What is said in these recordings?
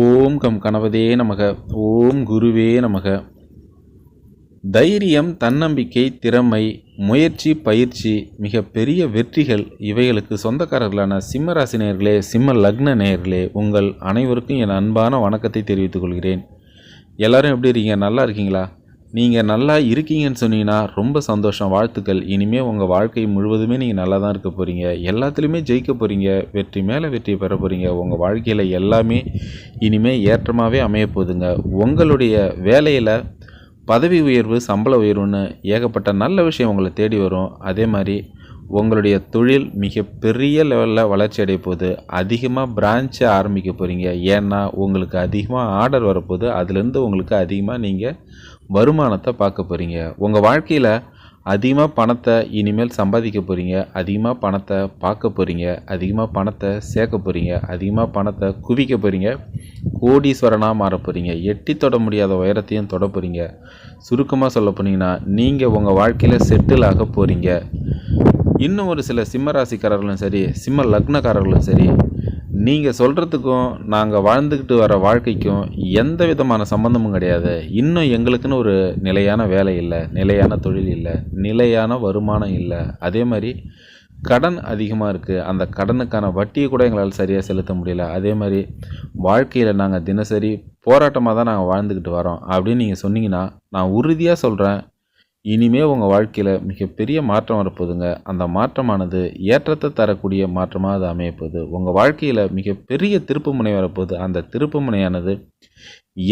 ஓம் come கணபதே நமக. ஓம் குருவே நமக. தைரியம் தன்னம்பிக்கை திறமை முயற்சி பயிற்சி மிக பெரிய வெற்றிகள் இவைகளுக்கு சொந்தக்காரர்களான சிம்ம நேர்களே சிம்ம லக்ன நேயர்களே உங்கள் அனைவருக்கும் என் அன்பான வணக்கத்தை தெரிவித்துக் கொள்கிறேன். எல்லாரும் எப்படி இருக்கீங்க? நல்லா இருக்கீங்களா? நீங்கள் நல்லா இருக்கீங்கன்னு சொன்னீங்கன்னா ரொம்ப சந்தோஷம் வாழ்த்துக்கள். இனிமேல் உங்கள் வாழ்க்கை முழுவதுமே நீங்கள் நல்லா தான் இருக்க போகிறீங்க எல்லாத்துலேயுமே ஜெயிக்க போகிறீங்க வெற்றி மேலே வெற்றி பெற போகிறீங்க உங்கள் வாழ்க்கையில் எல்லாமே இனிமேல் ஏற்றமாகவே அமைய போகுதுங்க. உங்களுடைய வேலையில் பதவி உயர்வு சம்பள உயர்வுன்னு ஏகப்பட்ட நல்ல விஷயம் உங்களை தேடி வரும். அதே மாதிரி உங்களுடைய தொழில் மிகப்பெரிய லெவலில் வளர்ச்சி அடைய போகுது. அதிகமாக பிரான்ச்சை ஆரம்பிக்க போகிறீங்க ஏன்னா உங்களுக்கு அதிகமாக ஆர்டர் வரப்போகுது. அதுலேருந்து உங்களுக்கு அதிகமாக நீங்கள் வருமானத்தை பார்க்க போகிறீங்க உங்கள் வாழ்க்கையில் அதிகமாக பணத்தை இனிமேல் சம்பாதிக்க போகிறீங்க அதிகமாக பணத்தை பார்க்க போகிறீங்க அதிகமாக பணத்தை சேர்க்க போகிறீங்க அதிகமாக பணத்தை குவிக்க போகிறீங்க கோடீஸ்வரனாக மாற போகிறீங்க எட்டி தொட முடியாத உயரத்தையும் தொட போகிறீங்க சுருக்கமாக சொல்ல போனீங்கன்னா நீங்கள் உங்கள் வாழ்க்கையில் செட்டில் ஆக போகிறீங்க இன்னும் ஒரு சில சிம்ம ராசிக்காரர்களும் சரி சிம்ம லக்னக்காரர்களும் சரி நீங்கள் சொல்கிறதுக்கும் நாங்கள் வாழ்ந்துக்கிட்டு வர வாழ்க்கைக்கும் எந்த விதமான சம்மந்தமும் கிடையாது. இன்னும் எங்களுக்குன்னு ஒரு நிலையான வேலை இல்லை நிலையான தொழில் இல்லை நிலையான வருமானம் இல்லை. அதே மாதிரி கடன் அதிகமாக இருக்குது அந்த கடனுக்கான வட்டியை கூட எங்களால் சரியாக செலுத்த முடியல. அதே மாதிரி வாழ்க்கையில் நாங்கள் தினசரி போராட்டமாக தான் நாங்கள் வாழ்ந்துக்கிட்டு வரோம். அப்படின்னு நீங்கள் சொன்னீங்கன்னா நான் உறுதியாக சொல்கிறேன் இனிமே உங்கள் வாழ்க்கையில் மிகப்பெரிய மாற்றம் வரப்போகுதுங்க. அந்த மாற்றமானது ஏற்றத்தை தரக்கூடிய மாற்றமாக அது அமையப்போகுது. உங்கள் வாழ்க்கையில் மிகப்பெரிய திருப்பு முனை வரப்போகுது. அந்த திருப்பு முனையானது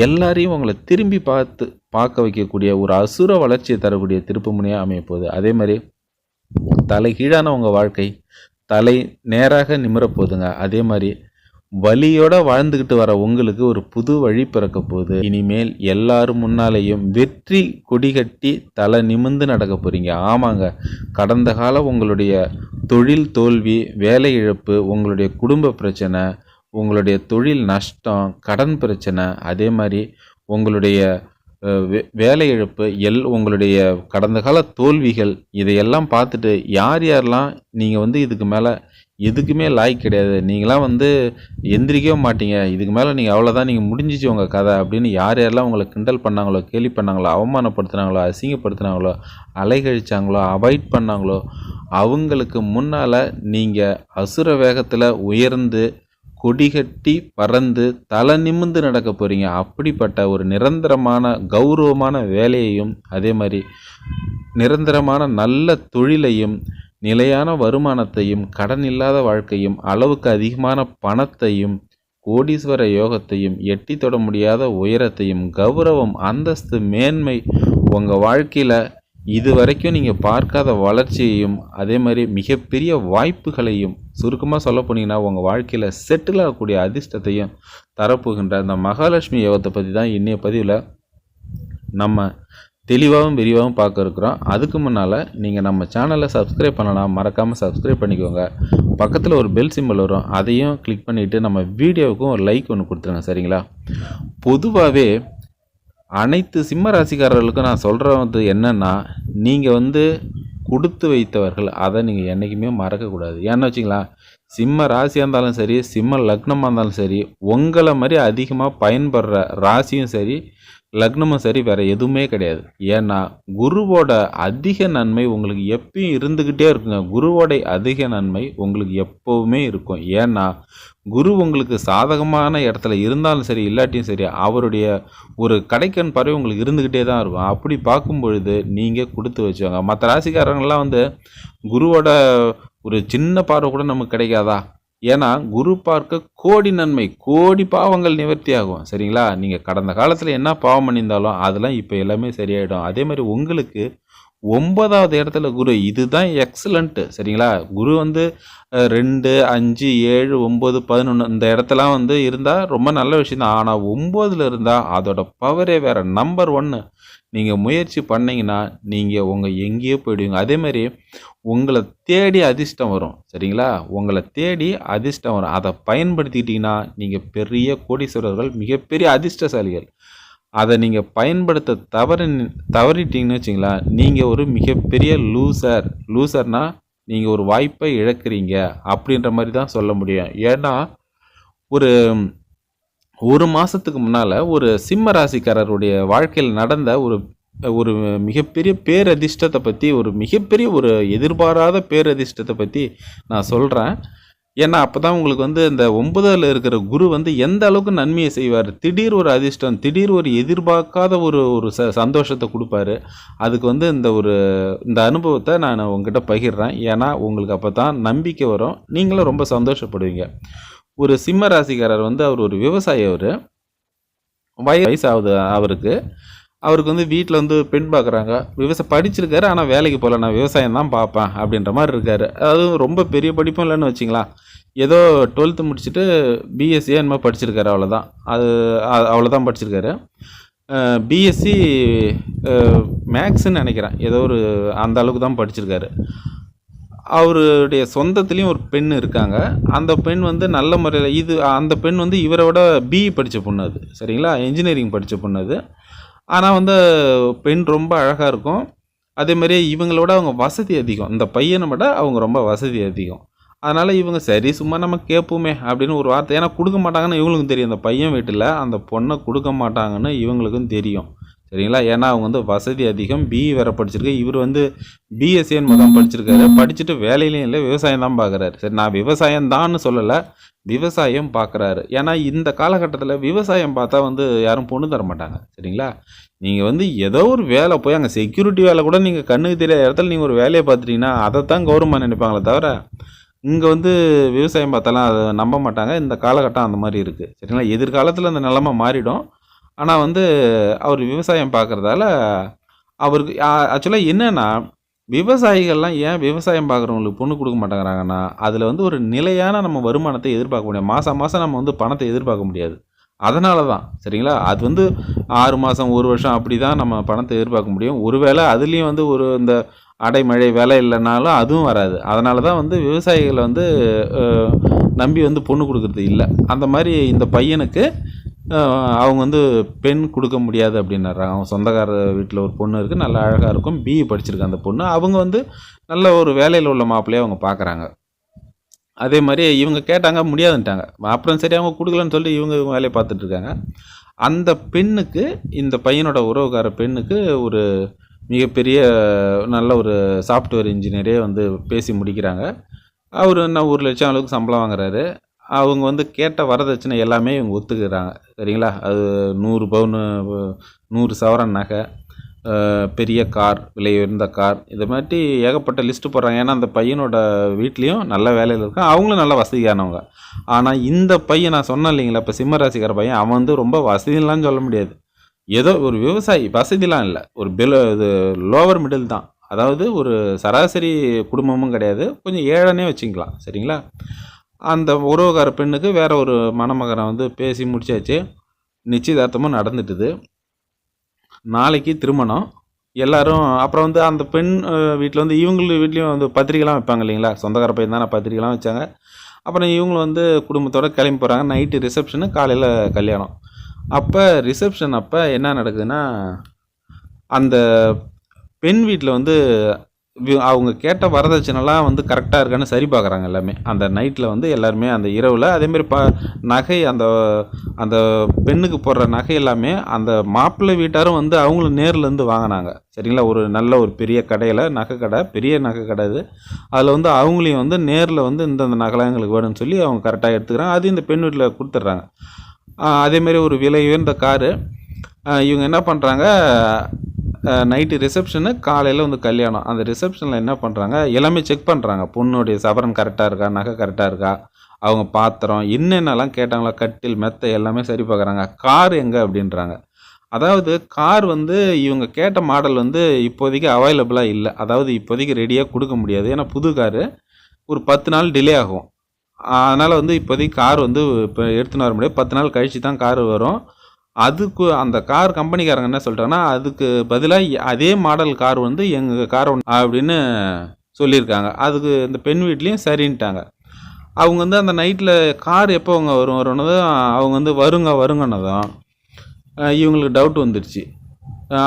எல்லாரையும் உங்களை திரும்பி பார்த்து பார்க்க வைக்கக்கூடிய ஒரு அசுர வளர்ச்சியை தரக்கூடிய திருப்பு முனையாக அமையப்போகுது. அதே மாதிரி தலைகீழான உங்கள் வாழ்க்கை தலை நேராக நிமிரப்போகுதுங்க அதே மாதிரி வலியோட வாழ்ந்துக்கிட்டு வர உங்களுக்கு ஒரு புது வழி பிறக்க போகுது. இனிமேல் எல்லாரும் முன்னாலேயும் வெற்றி கொடிகட்டி தலை நிமிந்து நடக்க போகிறீங்க ஆமாங்க. கடந்த காலம் உங்களுடைய தொழில் தோல்வி வேலை இழப்பு உங்களுடைய குடும்ப பிரச்சனை உங்களுடைய தொழில் நஷ்டம் கடன் பிரச்சனை அதே மாதிரி உங்களுடைய வேலை இழப்பு எல் உங்களுடைய கடந்த கால தோல்விகள் இதையெல்லாம் பார்த்துட்டு யார் யாரெல்லாம் நீங்கள் வந்து இதுக்கு மேலே எதுக்குமே லாய்க் கிடையாது. நீங்களாம் வந்து எந்திரிக்கவே மாட்டீங்க. இதுக்கு மேலே நீங்கள் அவ்வளோதான் நீங்கள் முடிஞ்சிச்சு உங்கள் கதை அப்படின்னு யார் யாரெல்லாம் உங்களை கிண்டல் பண்ணாங்களோ கேலி பண்ணாங்களோ அவமானப்படுத்துனாங்களோ அசிங்கப்படுத்துனாங்களோ அலைகழிச்சாங்களோ அவாய்ட் பண்ணாங்களோ அவங்களுக்கு முன்னால் நீங்கள் அசுர வேகத்தில் உயர்ந்து கொடிகட்டி பறந்து தலை நிமிந்து நடக்க போகிறீங்க அப்படிப்பட்ட ஒரு நிரந்தரமான கௌரவமான வேலையையும் அதே மாதிரி நிரந்தரமான நல்ல தொழிலையும் நிலையான வருமானத்தையும் கடன் இல்லாத வாழ்க்கையும் அளவுக்கு அதிகமான பணத்தையும் கோடீஸ்வர யோகத்தையும் எட்டி தொட முடியாத உயரத்தையும் கௌரவம் அந்தஸ்து மேன்மை உங்கள் வாழ்க்கையில் இது வரைக்கும் நீங்கள் பார்க்காத வளர்ச்சியையும் அதே மாதிரி மிகப்பெரிய வாய்ப்புகளையும் சுருக்கமாக சொல்ல போனீங்கன்னா உங்கள் வாழ்க்கையில் செட்டில் ஆகக்கூடிய அதிர்ஷ்டத்தையும் தரப்போகின்ற அந்த மகாலட்சுமி யோகத்தை பற்றி தான் இன்னைய பதிவில் நம்ம தெளிவாகவும் விரிவாகவும் பார்க்க இருக்கிறோம். அதுக்கு முன்னால் நீங்கள் நம்ம சேனலை சப்ஸ்கிரைப் பண்ணலாம் மறக்காமல் சப்ஸ்கிரைப் பண்ணிக்கோங்க. பக்கத்தில் ஒரு பெல் சிம்பிள் வரும். அதையும் கிளிக் பண்ணிவிட்டு நம்ம வீடியோவுக்கும் ஒரு லைக் ஒன்று கொடுத்துருங்க சரிங்களா? பொதுவாகவே அனைத்து சிம்ம ராசிக்காரர்களுக்கும் நான் சொல்கிறது என்னென்னா நீங்கள் வந்து கொடுத்து வைத்தவர்கள் அதை நீங்கள் என்றைக்குமே மறக்கக்கூடாது ஏன்னு வச்சிங்களா சிம்ம ராசியாக இருந்தாலும் சரி சிம்ம லக்னமாக இருந்தாலும் சரி உங்களை மாதிரி அதிகமாக பயன்படுற ராசியும் சரி லக்னமும் சரி வேறு எதுவுமே கிடையாது. ஏன்னா குருவோட அதிக நன்மை உங்களுக்கு எப்பயும் இருந்துக்கிட்டே இருக்குங்க. குருவோட அதிக நன்மை உங்களுக்கு எப்போவுமே இருக்கும். ஏன்னா குரு உங்களுக்கு சாதகமான இடத்துல இருந்தாலும் சரி இல்லாட்டியும் சரி அவருடைய ஒரு கடைக்கன் பறவை உங்களுக்கு இருந்துக்கிட்டே தான் இருக்கும். அப்படி பார்க்கும் பொழுது நீங்கள் கொடுத்து வச்சுவாங்க மற்ற ராசிக்காரங்கள்லாம் வந்து குருவோட ஒரு சின்ன பார்வை கூட நமக்கு கிடைக்காதா? ஏன்னா குரு பார்க்க கோடி நன்மை கோடி பாவங்கள் நிவர்த்தி ஆகும். சரிங்களா? நீங்கள் கடந்த காலத்தில் என்ன பாவம் பண்ணியிருந்தாலும் அதெல்லாம் இப்போ எல்லாமே சரியாயிடும். அதே மாதிரி உங்களுக்கு ஒன்பதாவது இடத்துல குரு இதுதான் எக்ஸலண்ட்டு சரிங்களா? குரு வந்து ரெண்டு அஞ்சு ஏழு ஒம்பது பதினொன்று இந்த இடத்தெல்லாம் வந்து இருந்தால் ரொம்ப நல்ல விஷயம் தான் ஆனால் ஒம்போதில் இருந்தால் அதோட பவரே வேறு. நம்பர் ஒன்று நீங்கள் முயற்சி பண்ணிங்கன்னா நீங்கள் உங்கள் எங்கேயோ போயிடுவீங்க. அதேமாதிரி உங்களை தேடி அதிர்ஷ்டம் வரும். சரிங்களா? உங்களை தேடி அதிர்ஷ்டம் வரும். அதை பயன்படுத்திக்கிட்டிங்கன்னா நீங்கள் பெரிய கோடீஸ்வரர்கள் மிகப்பெரிய அதிர்ஷ்டசாலிகள். அதை நீங்கள் பயன்படுத்த தவறு தவறிட்டீங்கன்னு வச்சிங்களா நீங்கள் ஒரு மிகப்பெரிய லூசர் லூசர்னால் நீங்கள் ஒரு வாய்ப்பை இழக்கிறீங்க அப்படின்ற மாதிரி தான் சொல்ல முடியும். ஏன்னா ஒரு ஒரு மாதத்துக்கு முன்னால் ஒரு சிம்ம ராசிக்காரருடைய வாழ்க்கையில் நடந்த ஒரு ஒரு மிகப்பெரிய பேரதிர்ஷ்டத்தை பற்றி ஒரு மிகப்பெரிய ஒரு எதிர்பாராத பேரதிர்ஷ்டத்தை பற்றி நான் சொல்கிறேன் ஏன்னா அப்போ தான் உங்களுக்கு வந்து இந்த ஒன்பதில் இருக்கிற குரு வந்து எந்த அளவுக்கு நன்மையை செய்வார்? திடீர் ஒரு அதிர்ஷ்டம் திடீர் ஒரு எதிர்பார்க்காத ஒரு ஒரு ச சந்தோஷத்தை கொடுப்பாரு. அதுக்கு வந்து இந்த ஒரு இந்த அனுபவத்தை நான் உங்ககிட்ட பகிர்றேன். ஏன்னா உங்களுக்கு அப்போ தான் நம்பிக்கை வரும். நீங்களும் ரொம்ப சந்தோஷப்படுவீங்க. ஒரு சிம்ம ராசிக்காரர் வந்து அவர் ஒரு விவசாயி அவர். வய வயசாகுது அவருக்கு. அவருக்கு வந்து வீட்டில் வந்து பெண் பார்க்குறாங்க விவசாய படிச்சிருக்காரு ஆனால் வேலைக்கு போகல நான் விவசாயம் தான் பார்ப்பேன் அப்படின்ற மாதிரி இருக்காரு. அதுவும் ரொம்ப பெரிய படிப்பும் இல்லைன்னு வச்சிங்களா ஏதோ டுவெல்த்து முடிச்சுட்டு பிஎஸ்சி என்னமோ படிச்சிருக்காரு அவ்வளோதான் அது அவ்வளோதான் படிச்சிருக்காரு. பிஎஸ்சி மேக்ஸ்ன்னு நினைக்கிறேன். ஏதோ ஒரு அந்த அளவுக்கு தான் படிச்சிருக்காரு. அவருடைய சொந்தத்துலேயும் ஒரு பெண் இருக்காங்க. அந்த பெண் வந்து நல்ல முறையில் இது அந்த பெண் வந்து இவரை விட பிஇ படித்த பொண்ணு அது. சரிங்களா? இன்ஜினியரிங் படித்த பொண்ணு அது. ஆனால் வந்து பெண் ரொம்ப அழகாக இருக்கும். அதேமாதிரி இவங்களோட அவங்க வசதி அதிகம். இந்த பையனை விட அவங்க ரொம்ப வசதி அதிகம். அதனால் இவங்க சரி சும்மா நம்ம கேட்போமே அப்படின்னு ஒரு வார்த்தை. ஏன்னா கொடுக்க மாட்டாங்கன்னு இவங்களுக்கும் தெரியும். அந்த பையன் வீட்டில் அந்த பொண்ணை கொடுக்க மாட்டாங்கன்னு இவங்களுக்கும் தெரியும். சரிங்களா? ஏன்னா அவங்க வந்து வசதி அதிகம். பிஇ வேற படிச்சிருக்கு. இவர் வந்து பிஎஸ்சின்னு மொதல் படிச்சிருக்காரு. படிச்சுட்டு வேலையிலையும் இல்லை விவசாயம் தான் பார்க்குறாரு சரி நான் விவசாயம் தான்னு சொல்லலை. விவசாயம் பார்க்குறாரு ஏன்னா இந்த காலகட்டத்தில் விவசாயம் பார்த்தா வந்து யாரும் பொண்ணு தர மாட்டாங்க. சரிங்களா? நீங்கள் வந்து ஏதோ ஒரு வேலை போய் அங்கே செக்யூரிட்டி வேலை கூட நீங்கள் கண்ணுக்கு தெரியாத இடத்துல நீங்கள் ஒரு வேலையை பார்த்துட்டீங்கன்னா அதை தான் கவர்மெண்ட் நினைப்பாங்களே தவிர இங்கே வந்து விவசாயம் பார்த்தாலாம் அதை நம்ப மாட்டாங்க. இந்த காலகட்டம் அந்த மாதிரி இருக்குது சரிங்களா? எதிர்காலத்தில் அந்த நிலமை மாறிடும். ஆனால் வந்து அவர் விவசாயம் பார்க்குறதால அவருக்கு ஆக்சுவலாக என்னென்னா விவசாயிகள்லாம் ஏன் விவசாயம் பார்க்குறவங்களுக்கு பொண்ணு கொடுக்க மாட்டேங்கிறாங்கன்னா அதில் வந்து ஒரு நிலையான நம்ம வருமானத்தை எதிர்பார்க்க முடியாது. மாதம் மாதம் நம்ம வந்து பணத்தை எதிர்பார்க்க முடியாது. அதனால தான் சரிங்களா? அது வந்து ஆறு மாதம் ஒரு வருஷம் அப்படி தான் நம்ம பணத்தை எதிர்பார்க்க முடியும். ஒருவேளை அதுலேயும் வந்து ஒரு இந்த அடைமழை வேலை இல்லைனாலும் அதுவும் வராது. அதனால தான் வந்து விவசாயிகளை வந்து நம்பி வந்து பொண்ணு கொடுக்குறது இல்லை. அந்த மாதிரி இந்த பையனுக்கு அவங்க வந்து பெண் கொடுக்க முடியாது அப்படின்னாறாங்க அவங்க சொந்தக்கார வீட்டில் ஒரு பொண்ணு இருக்குது நல்லா அழகாக இருக்கும் பிஇ படிச்சிருக்கு அந்த பொண்ணு. அவங்க வந்து நல்ல ஒரு வேலையில் உள்ள மாப்பிள்ளையை அவங்க பார்க்குறாங்க அதே மாதிரி இவங்க கேட்டாங்க முடியாதுன்ட்டாங்க. அப்புறம் சரி அவங்க கொடுக்கலன்னு சொல்லி இவங்க இவங்க வேலையை பார்த்துட்ருக்காங்க அந்த பெண்ணுக்கு இந்த பையனோட உறவுக்கார பெண்ணுக்கு ஒரு மிகப்பெரிய நல்ல ஒரு சாஃப்ட்வேர் இன்ஜினியரே வந்து பேசி முடிக்கிறாங்க. அவர் என்ன ஒரு லட்சம் அளவுக்கு சம்பளம் வாங்குறாரு. அவங்க வந்து கேட்ட வரதட்சணை எல்லாமே இவங்க ஒத்துக்கிறாங்க. சரிங்களா? அது நூறு பவுனு நூறு சவரன் நகை பெரிய கார் விலை உயர்ந்த கார் இது மாதிரி ஏகப்பட்ட லிஸ்ட்டு போடுறாங்க. ஏன்னா அந்த பையனோட வீட்லேயும் நல்ல வேலையில் இருக்கான். அவங்களும் நல்ல வசதியானவங்க. ஆனால் இந்த பையன் நான் சொன்னேன் இல்லைங்களா? இப்போ சிம்மராசிக்கார பையன் அவன் வந்து ரொம்ப வசதியெலாம் சொல்ல முடியாது. ஏதோ ஒரு விவசாயி வசதிலாம் இல்லை. ஒரு பிலோ இது லோவர் மிடில் தான். அதாவது ஒரு சராசரி குடும்பமும் கிடையாது. கொஞ்சம் ஏழனே வச்சுக்கலாம். சரிங்களா? அந்த உறவுக்கார பெண்ணுக்கு வேற ஒரு மணமகனை வந்து பேசி முடிச்சாச்சு. நிச்சயதார்த்தமும் நடந்துட்டுது. நாளைக்கு திருமணம். எல்லாரும் அப்புறம் வந்து அந்த பெண் வீட்டில் வந்து இவங்க வீட்லேயும் வந்து பத்திரிக்கைலாம் வைப்பாங்க இல்லைங்களா? சொந்தக்கார பையன் தானே பத்திரிக்கைலாம் வச்சாங்க. அப்புறம் இவங்களும் வந்து குடும்பத்தோடு கிளம்பி போகிறாங்க நைட்டு ரிசப்ஷனு காலையில் கல்யாணம். அப்போ ரிசப்ஷன் அப்போ என்ன நடக்குதுன்னா அந்த பெண் வீட்டில் வந்து அவங்க கேட்ட வரதட்சணைலாம் வந்து கரெக்டாக இருக்கான்னு சரி பார்க்குறாங்க எல்லாமே. அந்த நைட்டில் வந்து எல்லாருமே அந்த இரவில் அதேமாரி ப நகை அந்த அந்த பெண்ணுக்கு போடுற நகை எல்லாமே அந்த மாப்பிள்ளை வீட்டாரும் வந்து அவங்களும் நேர்லேருந்து வாங்கினாங்க. சரிங்களா? ஒரு நல்ல ஒரு பெரிய கடையில் நகை கடை பெரிய நகை கடை இது. அதில் வந்து அவங்களையும் வந்து நேரில் வந்து இந்தந்த நகைலாம் எங்களுக்கு வேணும்னு சொல்லி அவங்க கரெக்டாக எடுத்துக்கிறாங்க. அது இந்த பெண் வீட்டில் கொடுத்துட்றாங்க. அதேமாரி ஒரு விலை உயர்ந்த காரு. இவங்க என்ன பண்ணுறாங்க நைட்டு ரிசப்ஷனு காலையில் வந்து கல்யாணம். அந்த ரிசப்ஷனில் என்ன பண்ணுறாங்க எல்லாமே செக் பண்ணுறாங்க பொண்ணுடைய சவரன் கரெக்டாக இருக்கா? நகை கரெக்டாக இருக்கா? அவங்க பாத்திரம் என்னென்னலாம் கேட்டாங்களா கட்டில் மெத்தை எல்லாமே சரி பார்க்குறாங்க. கார் எங்கே அப்படின்றாங்க. அதாவது கார் வந்து இவங்க கேட்ட மாடல் வந்து இப்போதைக்கு அவைலபிளாக இல்லை. அதாவது இப்போதைக்கு ரெடியாக கொடுக்க முடியாது. ஏன்னா புது காரு ஒரு பத்து நாள் டிலே ஆகும். அதனால் வந்து இப்போதைக்கு கார் வந்து இப்போ எடுத்துன்னு வர முடியாது. பத்து நாள் கழிச்சு தான் கார் வரும். அதுக்கு அந்த கார் கம்பெனிக்காரங்க என்ன சொல்லிட்டாங்கன்னா அதுக்கு பதிலாக அதே மாடல் கார் வந்து எங்கள் கார் ஒன்று அப்படின்னு சொல்லியிருக்காங்க. அதுக்கு இந்த பெண் வீட்லேயும் சரின்ட்டாங்க. அவங்க வந்து அந்த நைட்டில் கார் எப்போ அவங்க வரும் வரும்னதும் அவங்க வந்து வருங்க வருங்கன்னதும் இவங்களுக்கு டவுட் வந்துடுச்சு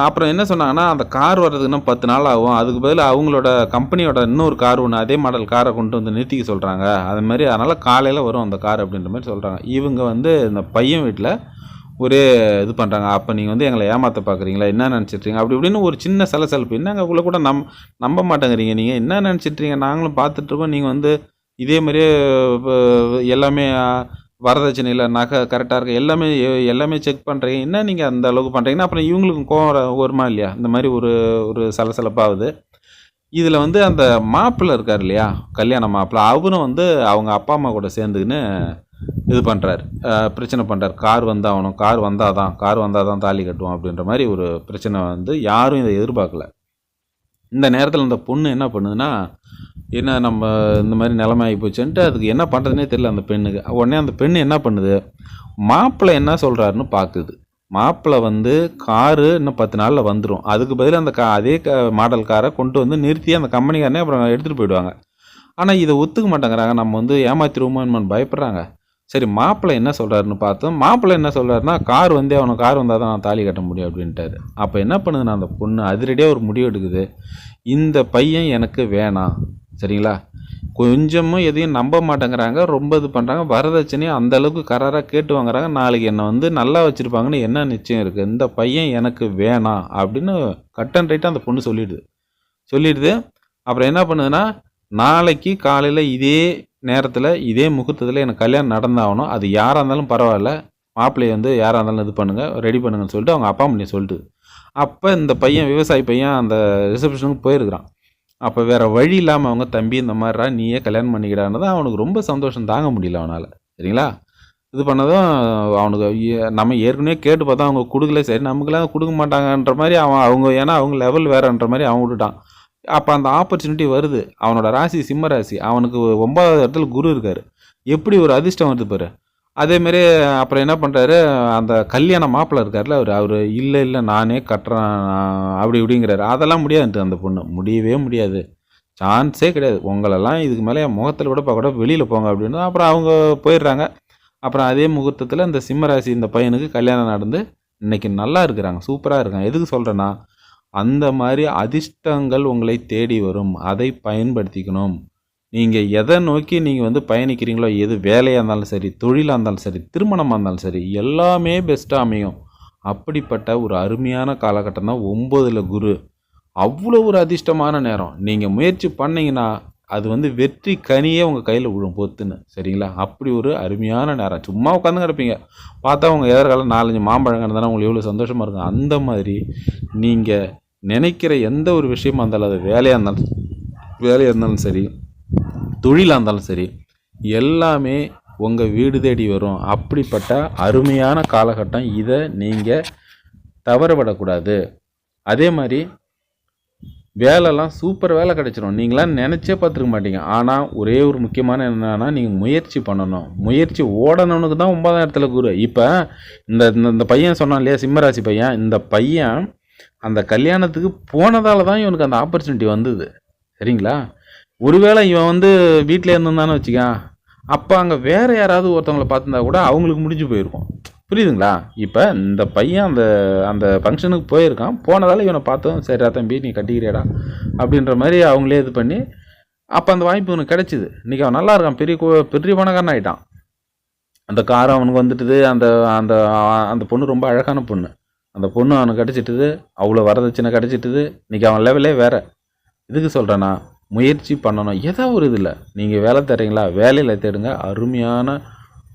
அப்புறம் என்ன சொன்னாங்கன்னா அந்த கார் வர்றதுக்கு இன்னும் பத்து நாள் ஆகும். அதுக்கு பதில் அவங்களோட கம்பெனியோட இன்னொரு கார் ஒன்று அதே மாடல் காரை கொண்டு வந்து நிறுத்திக்க சொல்கிறாங்க அது மாதிரி அதனால் காலையில் வரும் அந்த கார் அப்படின்ற மாதிரி சொல்கிறாங்க இவங்க வந்து இந்த பையன் வீட்டில் ஒரே இது பண்ணுறாங்க அப்போ நீங்கள் வந்து எங்களை ஏமாற்ற பார்க்குறீங்களா என்ன நினச்சிட்றீங்க? அப்படி இப்படின்னு ஒரு சின்ன சலசலப்பு. என்னங்க உள்ள கூட நம் நம்ப மாட்டேங்கிறீங்க நீங்கள் என்ன நினச்சிட்றீங்க? நாங்களும் பார்த்துட்ருக்கோம் நீங்கள் வந்து இதே மாதிரியே எல்லாமே வரதட்சணையில் நகை கரெக்டாக இருக்குது எல்லாமே எல்லாமே செக் பண்ணுறீங்க என்ன நீங்கள் அந்த அளவுக்கு பண்ணுறீங்கன்னா அப்புறம் இவங்களுக்கும் கோவம் வருமா இல்லையா? இந்த மாதிரி ஒரு ஒரு சலசலப்பாகுது இதில் வந்து அந்த மாப்பிள்ளை இருக்கார் இல்லையா? கல்யாண மாப்பிள்ளை. அவரும் வந்து அவங்க அப்பா அம்மா கூட சேர்ந்துக்கின்னு இது பண்ணுறார் பிரச்சனை பண்ணுறார் கார் வந்தாகணும் கார் வந்தால் தான் கார் வந்தால் தான் தாலி கட்டுவோம் அப்படின்ற மாதிரி ஒரு பிரச்சனை வந்து யாரும் இதை எதிர்பார்க்கல. இந்த நேரத்தில் இந்த பொண்ணு என்ன பண்ணுதுன்னா என்ன நம்ம இந்த மாதிரி நிலைமை ஆகி போச்சுன்ட்டு அதுக்கு என்ன பண்ணுறதுனே தெரியல அந்த பெண்ணுக்கு. உடனே அந்த பெண்ணு என்ன பண்ணுது? மாப்பிள்ளை என்ன சொல்கிறாருன்னு பார்க்குது. மாப்பிள்ளை வந்து காரு இன்னும் பத்து நாளில் வந்துடும் அதுக்கு பதில் அந்த கா அதே க மாடல் காரை கொண்டு வந்து நிறுத்தி அந்த கம்பெனிக்காரனே அப்புறம் எடுத்துகிட்டு போயிடுவாங்க. ஆனால் இதை ஒத்துக்க மாட்டேங்கிறாங்க. நம்ம வந்து ஏமாத்திருவோமோன்னு பயப்படுறாங்க. சரி மாப்பிள்ளை என்ன சொல்கிறாருன்னு பார்த்தோம். மாப்பிள்ளை என்ன சொல்கிறாருன்னா கார் வந்தே அவனுக்கு கார் வந்தால் தான் நான் தாலி கட்ட முடியும் அப்படின்ட்டாரு. அப்போ என்ன பண்ணுதுன்னா அந்த பொண்ணு அதிரடியாக ஒரு முடிவு எடுக்குது. இந்த பையன் எனக்கு வேணாம். சரிங்களா? கொஞ்சமும் எதையும் நம்ப மாட்டேங்கிறாங்க. ரொம்ப இது பண்ணுறாங்க வரதட்சணையும் அந்த அளவுக்கு கராராக கேட்டு வாங்குறாங்க. நாளைக்கு என்னை வந்து நல்லா வச்சுருப்பாங்கன்னு என்ன நிச்சயம் இருக்குது இந்த பையன் எனக்கு வேணாம் அப்படின்னு கட் அண்ட் ரைட்டாக அந்த பொண்ணு சொல்லிடுது. சொல்லிடுது. அப்புறம் என்ன பண்ணுதுன்னா நாளைக்கு காலையில் இதே நேரத்தில் இதே முகூர்த்தத்தில் எனக்கு கல்யாணம் நடந்தாகணும். அது யாராக இருந்தாலும் பரவாயில்ல. மாப்பிள்ளையை வந்து யாராக இருந்தாலும் இது பண்ணுங்கள் ரெடி பண்ணுங்கன்னு சொல்லிட்டு அவங்க அப்பா அம்மா சொல்லிட்டு. அப்போ இந்த பையன் விவசாயி பையன் அந்த ரிசப்ஷனுக்கு போயிருக்கிறான். அப்போ வேறு வழி இல்லாமல் அவங்க தம்பி இந்த மாதிரிடா நீயே கல்யாணம் பண்ணிக்கிடான்னு தான் அவனுக்கு ரொம்ப சந்தோஷம் தாங்க முடியல அவனால். சரிங்களா? இது பண்ணதும் அவனுக்கு நம்ம ஏற்கனவே கேட்டு பார்த்தா அவங்க கொடுக்கல. சரி நமக்குலாம் கொடுக்க மாட்டாங்கன்ற மாதிரி அவன் அவங்க ஏன்னா அவங்க லெவல் வேறன்ற மாதிரி அவன் விட்டுட்டான். அப்போ அந்த ஆப்பர்ச்சுனிட்டி வருது. அவனோட ராசி சிம்ம ராசி. அவனுக்கு ஒன்பதாவது இடத்துல குரு இருக்கார். எப்படி ஒரு அதிர்ஷ்டம் வருது பாரு. அதேமாரி அப்புறம் என்ன பண்ணுறாரு அந்த கல்யாண மாப்பிள்ளை இருக்கார்ல அவர். அவர் இல்லை இல்லை நானே கட்டுறேன். அப்படி இப்படிங்கிறாரு. அதெல்லாம் முடியாதுன்ட்டு அந்த பொண்ணு. முடியவே முடியாது. சான்ஸே கிடையாது. உங்களெல்லாம் இதுக்கு மேலே என் முகத்தில் கூட பார்க்க கூட வெளியில் போங்க அப்படின்னு. அப்புறம் அவங்க போயிடுறாங்க. அப்புறம் அதே முகூர்த்தத்தில் இந்த சிம்மராசி இந்த பையனுக்கு கல்யாணம் நடந்து இன்னைக்கு நல்லா இருக்கிறாங்க. சூப்பராக இருக்காங்க. எதுக்கு சொல்கிறேன்னா அந்த மாதிரி அதிர்ஷ்டங்கள் உங்களை தேடி வரும். அதை பயன்படுத்திக்கணும். நீங்கள் எதை நோக்கி நீங்கள் வந்து பயணிக்கிறீங்களோ எது வேலையாக இருந்தாலும் சரி தொழிலாக இருந்தாலும் சரி திருமணமாக இருந்தாலும் சரி எல்லாமே பெஸ்ட்டாக அமையும். அப்படிப்பட்ட ஒரு அருமையான காலகட்டம் தான் ஒம்பதில் குரு. அவ்வளோ ஒரு அதிர்ஷ்டமான நேரம். நீங்கள் முயற்சி பண்ணிங்கன்னா அது வந்து வெற்றி கனியே உங்கள் கையில் விழும் பொத்துன்னு. சரிங்களா? அப்படி ஒரு அருமையான நேரம். சும்மா உட்காந்து கிடப்பீங்க. பார்த்தா உங்கள் எதிர்காலம் நாலஞ்சு மாம்பழம் கிடந்தாலும் உங்களுக்கு எவ்வளோ சந்தோஷமாக இருக்கும். அந்த மாதிரி நீங்கள் நினைக்கிற எந்த ஒரு விஷயமா இருந்தாலும் அது வேலையாக இருந்தாலும் வேலையாக இருந்தாலும் சரி தொழிலாக இருந்தாலும் சரி எல்லாமே உங்கள் வீடு தேடி வரும். அப்படிப்பட்ட அருமையான காலகட்டம். இதை நீங்கள் தவறவிடக்கூடாது அதே மாதிரி வேலைலாம் சூப்பர் வேலை கிடைச்சிரும். நீங்களாம் நினச்சே பார்த்துருக்க மாட்டீங்க. ஆனால் ஒரே ஒரு முக்கியமான என்னென்னா நீங்கள் முயற்சி பண்ணணும். முயற்சி ஓடணுனுக்கு தான் ஒன்பதாம் இடத்துல குரு இப்போ இந்த இந்த- இந்த பையன் சொன்னான் இல்லையா சிம்மராசி பையன்? இந்த பையன் அந்த கல்யாணத்துக்கு போனதால தான் இவனுக்கு அந்த ஆப்பர்ச்சுனிட்டி வந்தது. சரிங்களா? ஒருவேளை இவன் வந்து வீட்டில் இருந்திருந்தானு வச்சுக்கான் அப்போ அங்கே வேற யாராவது ஒருத்தவங்களை பார்த்துருந்தா கூட அவங்களுக்கு முடிஞ்சு போயிருக்கும். புரியுதுங்களா? இப்போ இந்த பையன் அந்த அந்த ஃபங்க்ஷனுக்கு போயிருக்கான். போனதால் இவனை பார்த்தோம் சரிடா தம்பி நீ கட்டிக்கிறியாடா. அப்படின்ற மாதிரி அவங்களே இது பண்ணி அப்போ அந்த வாய்ப்பு இவனுக்கு கிடைச்சிது. இன்றைக்கி அவன் நல்லா இருக்கான். பெரிய கோ- பெரிய பணக்காரன் ஆகிட்டான் அந்த கார் அவனுக்கு வந்துட்டுது. அந்த அந்த அந்த பொண்ணு ரொம்ப அழகான பொண்ணு. அந்த பொண்ணு அவனுக்கு கிடச்சிட்டுது அவ்வளோ வரதட்சணை கிடச்சிட்டுது இன்றைக்கி அவன் லெவலே வேறு. இதுக்கு சொல்கிறேன்னா முயற்சி பண்ணணும். ஏதோ ஒரு இதில். நீங்கள் வேலை தர்றீங்களா? வேலையில் தேடுங்க. அருமையான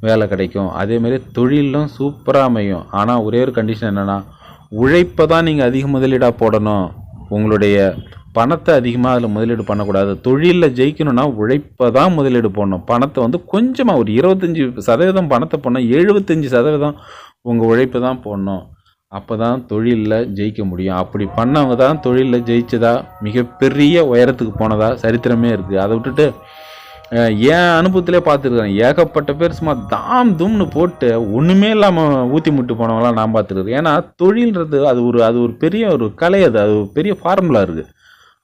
வேலை கிடைக்கும். அதேமாரி தொழிலும் சூப்பராக அமையும். ஆனால் ஒரே ஒரு கண்டிஷன் என்னென்னா உழைப்பை தான் நீங்கள் அதிக முதலீடாக போடணும். உங்களுடைய பணத்தை அதிகமாக அதில் முதலீடு பண்ணக்கூடாது. தொழிலில் ஜெயிக்கணும்னா உழைப்பை தான் முதலீடு போடணும். பணத்தை வந்து கொஞ்சமாக ஒரு இருபத்தஞ்சி சதவீதம் பணத்தை போடணும். எழுபத்தஞ்சி சதவீதம் உங்கள் உழைப்பு தான் போடணும். அப்போ தான் தொழிலில் ஜெயிக்க முடியும். அப்படி பண்ணவங்க தான் தொழிலில் ஜெயிச்சதா? மிகப்பெரிய உயரத்துக்கு போனதா? சரித்திரமே இருக்குது அதை விட்டுட்டு என் அனுபவத்திலே பார்த்துருக்கேன் ஏகப்பட்ட பேர் சும்மா தாம் தும்னு போட்டு ஒன்றுமே இல்லாமல் ஊற்றி முட்டு போனவங்களாம் நான் பார்த்துருக்கேன் ஏன்னா தொழில்ன்றது அது ஒரு அது ஒரு பெரிய ஒரு கலை அது. அது ஒரு பெரிய ஃபார்முலா இருக்குது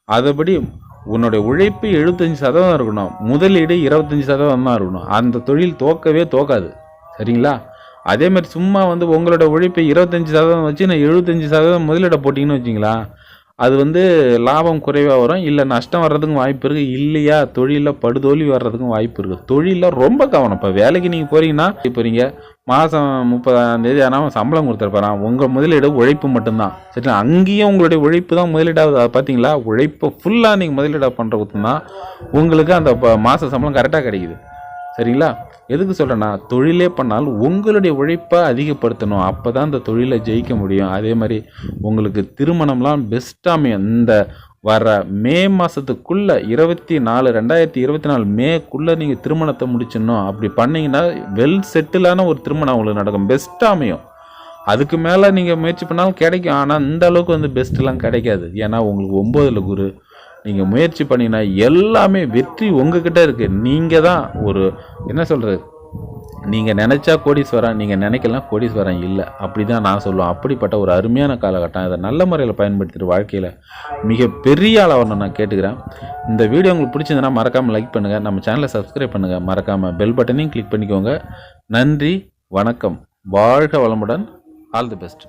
அதுபடி உன்னுடைய உழைப்பு எழுபத்தஞ்சி சதவீதம் இருக்கணும். முதலீடு இருபத்தஞ்சி சதவீதம் தான் இருக்கணும். அந்த தொழில் தோக்கவே தோக்காது. சரிங்களா? அதே மாதிரி சும்மா வந்து உங்களோட உழைப்பை இருபத்தஞ்சி சதவீதம் வச்சு நான் எழுபத்தஞ்சி சதவீதம் முதலீட போட்டிங்கன்னு வச்சிங்களா? அது வந்து லாபம் குறைவாக வரும். இல்லை நஷ்டம் வர்றதுக்கும் வாய்ப்பு இருக்குது இல்லையா? தொழிலில் படுதோல்வி வர்றதுக்கும் வாய்ப்பு இருக்குது தொழிலில் ரொம்ப கவனம். இப்போ வேலைக்கு நீங்கள் போகிறீங்கன்னா இப்போ நீங்கள் மாதம் முப்பதாம் தேதி ஆனால் சம்பளம் கொடுத்துருப்பாரான் உங்கள் முதலீடு உழைப்பு மட்டும்தான். சரி அங்கேயும் உங்களுடைய உழைப்பு தான் முதலீடாகுது. அதை பார்த்தீங்களா உழைப்பை ஃபுல்லாக நீங்கள் முதலீடாக பண்ணுறது தான் உங்களுக்கு அந்த மாத சம்பளம் கரெக்டாக கிடைக்குது. சரிங்களா? எதுக்கு சொல்கிறேன்னா தொழிலே பண்ணால் உங்களுடைய உழைப்பை அதிகப்படுத்தணும். அப்போ தான் அந்த தொழிலை ஜெயிக்க முடியும். அதே மாதிரி உங்களுக்கு திருமணம்லாம் பெஸ்ட் அமையும் இந்த வர மே மாதத்துக்குள்ளே இருபத்தி நாலு ரெண்டாயிரத்தி இருபத்தி நாலு மேக்குள்ளே நீங்கள் திருமணத்தை முடிச்சிடணும். அப்படி பண்ணிங்கன்னா வெல் செட்டிலான ஒரு திருமணம் உங்களுக்கு நடக்கும். பெஸ்ட்டாக அமையும். அதுக்கு மேலே நீங்கள் முயற்சி பண்ணாலும் கிடைக்கும். ஆனால் இந்த அளவுக்கு வந்து பெஸ்ட்லாம் கிடைக்காது. ஏன்னா உங்களுக்கு ஒம்போதில் குரு நீங்கள் முயற்சி பண்ணினா எல்லாமே வெற்றி உங்ககிட்ட இருக்குது நீங்கள் தான் ஒரு என்ன சொல்கிறது நீங்கள் நினச்சா கோடீஸ்வரன் நீங்கள் நினைக்கலாம் கோடீஸ்வரன் இல்லை. அப்படி தான் நான் சொல்லுவேன். அப்படிப்பட்ட ஒரு அருமையான காலகட்டம். இதை நல்ல முறையில் பயன்படுத்திட்டு வாழ்க்கையில் மிகப்பெரிய அளவில் நான் கேட்டுக்கிறேன். இந்த வீடியோ உங்களுக்கு பிடிச்சிருந்தனா மறக்காமல் லைக் பண்ணுங்கள் நம்ம சேனலை சப்ஸ்கிரைப் பண்ணுங்கள் மறக்காமல் பெல் பட்டனையும் கிளிக் பண்ணிக்கோங்க. நன்றி வணக்கம். வாழ்க வளமுடன். All the best